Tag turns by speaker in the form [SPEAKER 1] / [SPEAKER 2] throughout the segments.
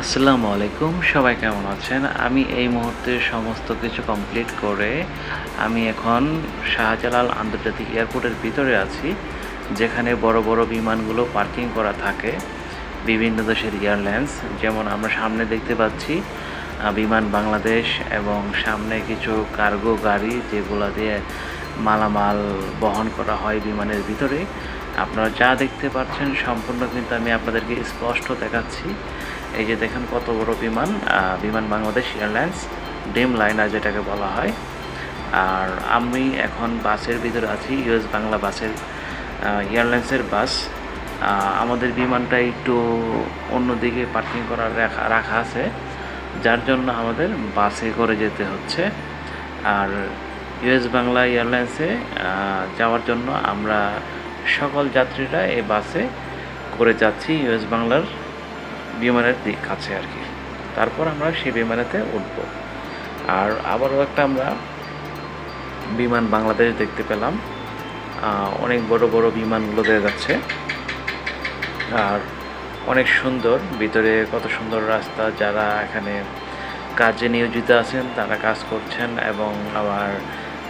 [SPEAKER 1] আসসালামু আলাইকুম, সবাই কেমন আছেন? আমি এই মুহূর্তে সমস্ত কিছু কমপ্লিট করে আমি এখন শাহজালাল আন্তর্জাতিক এয়ারপোর্টের ভিতরে আছি, যেখানে বড় বড় বিমানগুলো পার্কিং করা থাকে বিভিন্ন দেশের এয়ারলাইন্স। যেমন আমরা সামনে দেখতে পাচ্ছি বিমান বাংলাদেশ এবং সামনে কিছু কার্গো গাড়ি যেগুলো দিয়ে মালামাল বহন করা হয় বিমানের ভিতরে। আপনারা যা দেখতে পাচ্ছেন সম্পূর্ণ কিন্তু আমি আপনাদেরকে স্পষ্ট দেখাচ্ছি। এই যে দেখেন কত বড় বিমান বিমান বাংলাদেশ এয়ারলাইন্স, ডিম লাইনার যেটাকে বলা হয়। আর আমি এখন বাসের ভিতরে আছি, ইউএস বাংলা বাসের এয়ারলাইন্সের বাস। আমাদের বিমানটা একটু অন্যদিকে পার্কিং করা রাখা রাখা আছে, যার জন্য আমাদের বাসে করে যেতে হচ্ছে। আর ইউএস বাংলা এয়ারলাইন্সে যাওয়ার জন্য আমরা সকল যাত্রীরা এই বাসে করে যাচ্ছি ইউএস বাংলার বিমানের দিক কাছে আর কি। তারপর আমরা সেই বিমানেতে উঠব। আর আবারও একটা আমরা বিমান বাংলাদেশ দেখতে পেলাম। অনেক বড় বড় বিমানগুলো দেখা যাচ্ছে। আর অনেক সুন্দর। ভিতরে কত সুন্দর রাস্তা। যারা এখানে কাজে নিয়োজিত আছেন, তারা কাজ করছেন এবং আবার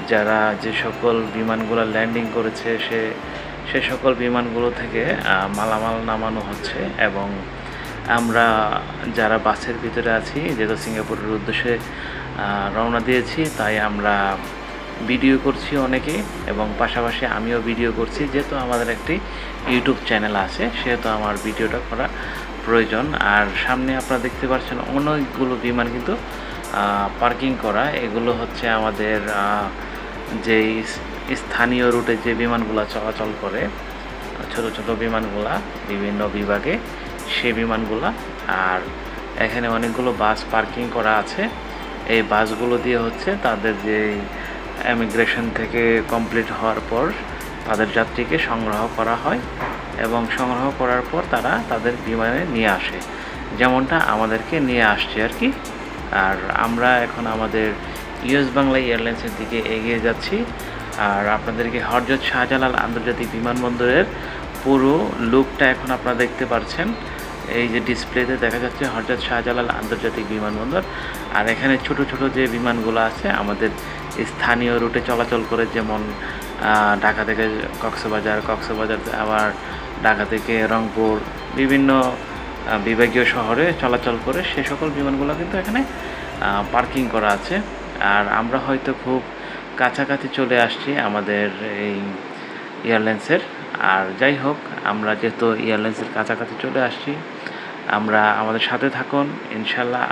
[SPEAKER 1] যারা যে সকল বিমানগুলো ল্যান্ডিং করেছে, সে সে সকল বিমানগুলো থেকে মালামাল নামানো হচ্ছে এবং আমরা যারা বাসের ভিতরে আছি যেহেতু সিঙ্গাপুরের উদ্দেশ্যে রওনা দিয়েছি, তাই আমরা ভিডিও করছি অনেকে এবং পাশাপাশি আমিও ভিডিও করছি। যেহেতু আমাদের একটি ইউটিউব চ্যানেল আছে, সেহেতু আমার ভিডিওটা করা প্রয়োজন। আর সামনে আপনারা দেখতে পাচ্ছেন অনেকগুলো বিমান কিন্তু পার্কিং করা। এগুলো হচ্ছে আমাদের যেই স্থানীয় রুটে যে বিমানগুলো চলাচল করে, ছোট ছোট বিমানগুলা, বিভিন্ন বিভাগে সেই বিমানগুলা, আর এখানে অনেকগুলো বাস পার্কিং করা আছে। এই বাসগুলো দিয়ে হচ্ছে তাদের যে ইমিগ্রেশন থেকে কমপ্লিট হওয়ার পর তাদের যাত্রীকে সংগ্রহ করা হয় এবং সংগ্রহ করার পর তারা তাদের বিমানে নিয়ে আসে। যেমনটা আমাদেরকে নিয়ে আসছে আর কি। আর আমরা এখন আমাদের ইউএস বাংলা এয়ারলাইন্সের দিকে এগিয়ে যাচ্ছি। আর আপনাদেরকে হরজত শাহজালাল আন্তর্জাতিক বিমানবন্দরের পুরো লুকটা এখন আপনারা দেখতে পাচ্ছেন এই যে ডিসপ্লেতে দেখা যাচ্ছে হরজত শাহজালাল আন্তর্জাতিক বিমানবন্দর। আর এখানে ছোট ছোট যে বিমানগুলো আছে, আমাদের স্থানীয় রুটে চলাচল করে যেমন ঢাকা থেকে কক্সবাজার কক্সবাজার আবার ঢাকা থেকে রংপুর, বিভিন্ন বিভাগীয় শহরে চলাচল করে সে সকল বিমানগুলো কিন্তু এখানে পার্কিং করা আছে। আর আমরা হয়তো খুব কাছাকাছি চলে আসছি আমাদের এই এয়ারলাইন্সের। আর যাই হোক, আমরা যেহেতু এয়ারলাইন্সের কাছাকাছি চলে আসছি, আমরা আমাদের সাথে থাকুন। ইনশাল্লাহ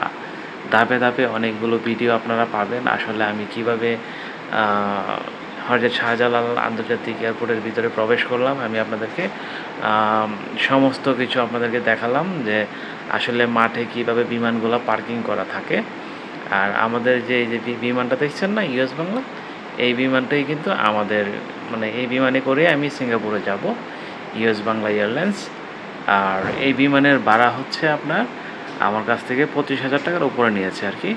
[SPEAKER 1] ধাপে ধাপে অনেকগুলো ভিডিও আপনারা পাবেন। আসলে আমি কীভাবে হরজত শাহজালাল আন্তর্জাতিক এয়ারপোর্টের ভিতরে প্রবেশ করলাম, আমি আপনাদেরকে সমস্ত কিছু আপনাদেরকে দেখালাম যে আসলে মাঠে কীভাবে বিমানগুলো পার্কিং করা থাকে। আর আমাদের যে যে বিমানটা দেখছেন না, ইউএস বাংলা? এই বিমানটাই কিন্তু আমাদের মানে এই বিমানে করে আমি সিঙ্গাপুরে যাব, ইউএস বাংলা এয়ারলাইন্স। আর এই বিমানের ভাড়া হচ্ছে আপনার, আমার কাছ থেকে পঁচিশ হাজার টাকার উপরে নিয়েছে আর কি।